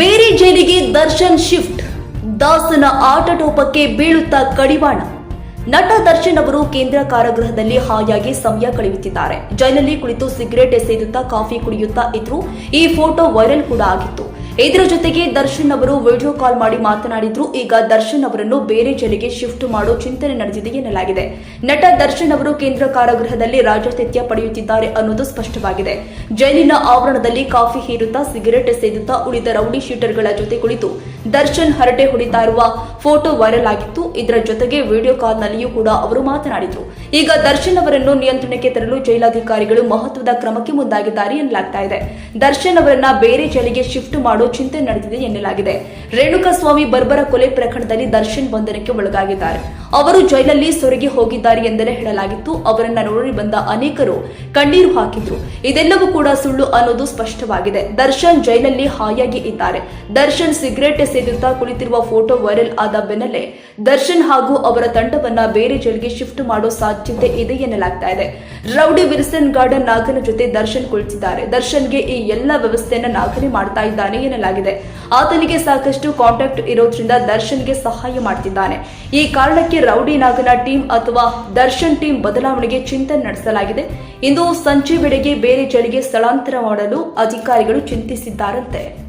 ಬೇರೆ ಜೈಲಿಗೆ ದರ್ಶನ್ ಶಿಫ್ಟ್. ದಾಸನ ಆಟಟೋಪಕ್ಕೆ ಬೀಳುತ್ತಾ ಕಡಿವಾಣ. ನಟ ದರ್ಶನ್ ಅವರು ಕೇಂದ್ರ ಕಾರಾಗೃಹದಲ್ಲಿ ಹಾಯಾಗಿ ಸಮಯ ಕಳೆಯುತ್ತಿದ್ದಾರೆ. ಜೈಲಲ್ಲಿ ಕುಳಿತು ಸಿಗರೇಟ್ ಎಸೆಯುತ್ತಾ ಕಾಫಿ ಕುಡಿಯುತ್ತಾ ಇದ್ರು ಈ ಫೋಟೋ ವೈರಲ್ ಕೂಡ ಆಗಿತ್ತು. ಇದರ ಜೊತೆಗೆ ದರ್ಶನ್ ಅವರು ವಿಡಿಯೋ ಕಾಲ್ ಮಾಡಿ ಮಾತನಾಡಿದ್ರು. ಈಗ ದರ್ಶನ್ ಅವರನ್ನು ಬೇರೆ ಜೈಲಿಗೆ ಶಿಫ್ಟ್ ಮಾಡೋ ಚಿಂತನೆ ನಡೆದಿದೆ ಎನ್ನಲಾಗಿದೆ. ನಟ ದರ್ಶನ್ ಅವರು ಕೇಂದ್ರ ಕಾರಾಗೃಹದಲ್ಲಿ ರಾಜಾತಿಥ್ಯ ಪಡೆಯುತ್ತಿದ್ದಾರೆ ಅನ್ನೋದು ಸ್ಪಷ್ಟವಾಗಿದೆ. ಜೈಲಿನ ಆವರಣದಲ್ಲಿ ಕಾಫಿ ಹೀರುತ್ತಾ, ಸಿಗರೆಟ್ ಸೇದುತ್ತಾ, ಉಳಿದ ರೌಡಿ ಶೀಟರ್ಗಳ ಜೊತೆ ಕುಳಿತು ದರ್ಶನ್ ಹರಟೆ ಹೊಡಿತಾ ಫೋಟೋ ವೈರಲ್ ಆಗಿತ್ತು. ಇದರ ಜೊತೆಗೆ ವಿಡಿಯೋ ಕಾಲ್ನಲ್ಲಿಯೂ ಕೂಡ ಅವರು ಮಾತನಾಡಿದ್ರು. ಈಗ ದರ್ಶನ್ ಅವರನ್ನು ನಿಯಂತ್ರಣಕ್ಕೆ ತರಲು ಜೈಲಾಧಿಕಾರಿಗಳು ಮಹತ್ವದ ಕ್ರಮಕ್ಕೆ ಮುಂದಾಗಿದ್ದಾರೆ ಎನ್ನಲಾಗ್ತಾ ಇದೆ. ದರ್ಶನ್ ಅವರನ್ನ ಬೇರೆ ಜೈಲಿಗೆ ಶಿಫ್ಟ್ ಮಾಡೋ ಚಿಂತೆ ನಡೆದಿದೆ ಎನ್ನಲಾಗಿದೆ. ರೇಣುಕಾಸ್ವಾಮಿ ಬರ್ಬರ ಕೊಲೆ ಪ್ರಕರಣದಲ್ಲಿ ದರ್ಶನ್ ಬಂಧನಕ್ಕೆ ಒಳಗಾಗಿದ್ದಾರೆ. ಅವರು ಜೈಲಲ್ಲಿ ಸೊರಗಿ ಹೋಗಿದ್ದಾರೆ ಎಂದಲೇ ಹೇಳಲಾಗಿತ್ತು. ಅವರನ್ನ ನೋಡಿ ಬಂದ ಅನೇಕರು ಕಣ್ಣೀರು ಹಾಕಿದ್ರು. ಇದೆಲ್ಲವೂ ಕೂಡ ಸುಳ್ಳು ಅನ್ನೋದು ಸ್ಪಷ್ಟವಾಗಿದೆ. ದರ್ಶನ್ ಜೈಲಲ್ಲಿ ಹಾಯಾಗಿ ಇದ್ದಾರೆ. ದರ್ಶನ್ ಸಿಗರೇಟ್ ಸೇದುತ್ತಾ ಕುಳಿತಿರುವ ಫೋಟೋ ವೈರಲ್ ಆದ ಬೆನ್ನಲ್ಲೇ ದರ್ಶನ್ ಹಾಗೂ ಅವರ ತಂಡವನ್ನ ಬೇರೆ ಜೈಲಿಗೆ ಶಿಫ್ಟ್ ಮಾಡೋ ಸಾಧ್ಯತೆ ಇದೆ ಎನ್ನಲಾಗ್ತಾ ಇದೆ. ರೌಡಿ ವಿಲ್ಸನ್ ಗಾರ್ಡನ್ ನಾಗನ ಜೊತೆ ದರ್ಶನ್ ಕುಳಿತಿದ್ದಾರೆ. ದರ್ಶನ್ಗೆ ಈ ಎಲ್ಲ ವ್ಯವಸ್ಥೆಯನ್ನ ನಾಗನೇ ಮಾಡ್ತಾ ಇದ್ದಾನೆ ಎನ್ನಲಾಗಿದೆ. ಆತನಿಗೆ ಸಾಕಷ್ಟು ಕಾಂಟ್ಯಾಕ್ಟ್ ಇರೋದ್ರಿಂದ ದರ್ಶನ್ಗೆ ಸಹಾಯ ಮಾಡ್ತಿದ್ದಾನೆ. ಈ ಕಾರಣಕ್ಕೆ ರೌಡಿ ನಾಗನ ಟೀಮ್ ಅಥವಾ ದರ್ಶನ್ ಟೀಮ್ ಬದಲಾವಣೆಗೆ ಚಿಂತನೆ ನಡೆಸಲಾಗಿದೆ. ಇಂದು ಸಂಜೆ ವೇಳೆಗೆ ಬೇರೆ ಜಡೆಗೆ ಸ್ಥಳಾಂತರ ಮಾಡಲು ಅಧಿಕಾರಿಗಳು ಚಿಂತಿಸಿದ್ದಾರಂತೆ.